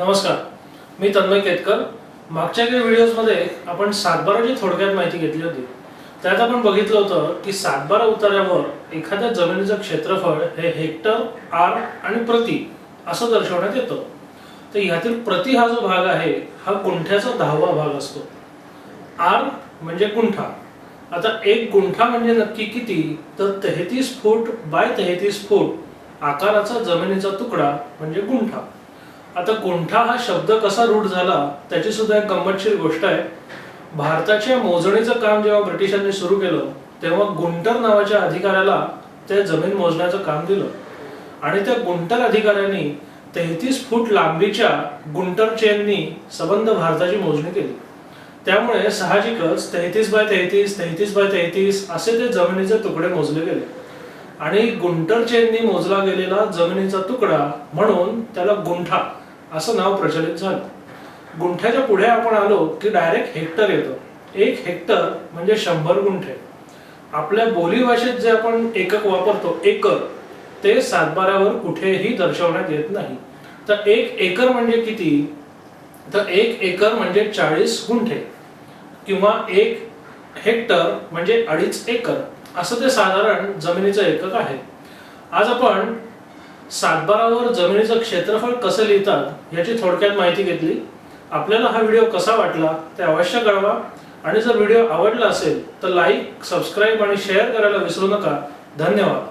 नमस्कार. मी तन्मय केतकर. मागच्या काही व्हिडिओजमध्ये आपण सातबाराची थोडक्यात माहिती घेतली होती. त्यात आपण बघितलं होतं की सातबारा उतार्यावर एखाद्या जमिनीचं क्षेत्रफळ हे हेक्टर आर आणि प्रति असं दर्शवण्यात येतं. तर ह्यातील प्रति हा जो भाग आहे हा गुंठ्याचा दहावा भाग असतो. आर म्हणजे गुंठा. आता एक गुंठा म्हणजे नक्की किती? तर तेहतीस फूट बाय तेहतीस फूट आकाराचा जमिनीचा तुकडा म्हणजे गुंठा. आता गुंठा हा शब्द कसा रूढ झाला त्याची सुद्धा एक गंमतशीर गोष्ट आहे. भारताच्या मोजणीचं काम जेव्हा ब्रिटिशांनी सुरू केलं तेव्हा गुंटर नावाच्या अधिकाऱ्याला ते जमीन मोजण्याचं काम दिलं. आणि त्या गुंटर अधिकाऱ्यांनी तेहतीस फूट लांबीच्या गुंटर चेननी सबंध भारताची मोजणी केली. त्यामुळे साहजिकच तेहतीस बाय तेहतीस तेहतीस बाय तेहतीस असे ते जमिनीचे तुकडे मोजले गेले. आणि गुंटर चेननी मोजला गेलेला जमिनीचा तुकडा म्हणून त्याला गुंठा असं नाव प्रचलित झालं. गुंठ्याच्या पुढे आपण आलो की डायरेक्ट हेक्टर येतं. एक हेक्टर म्हणजे शंभर गुंठे. आपल्या बोली भाषेत जे आपण एकक वापरतो एकर ते सातबारावर कुठेही दर्शवण्यात येत नाही. तर एक एकर म्हणजे किती? तर एक एकर म्हणजे चाळीस गुंठे. किंवा एक हेक्टर म्हणजे अडीच एकर. असं ते साधारण जमिनीचं एकक आहे. आज आपण सातबारावर जमिनीचं क्षेत्रफळ कसं लिहितात याची थोडक्यात माहिती घेतली. आपल्याला हा व्हिडिओ कसा वाटला ते अवश्य कळवा. आणि जर व्हिडिओ आवडला असेल तर लाईक सबस्क्राईब आणि शेअर करायला विसरू नका. धन्यवाद.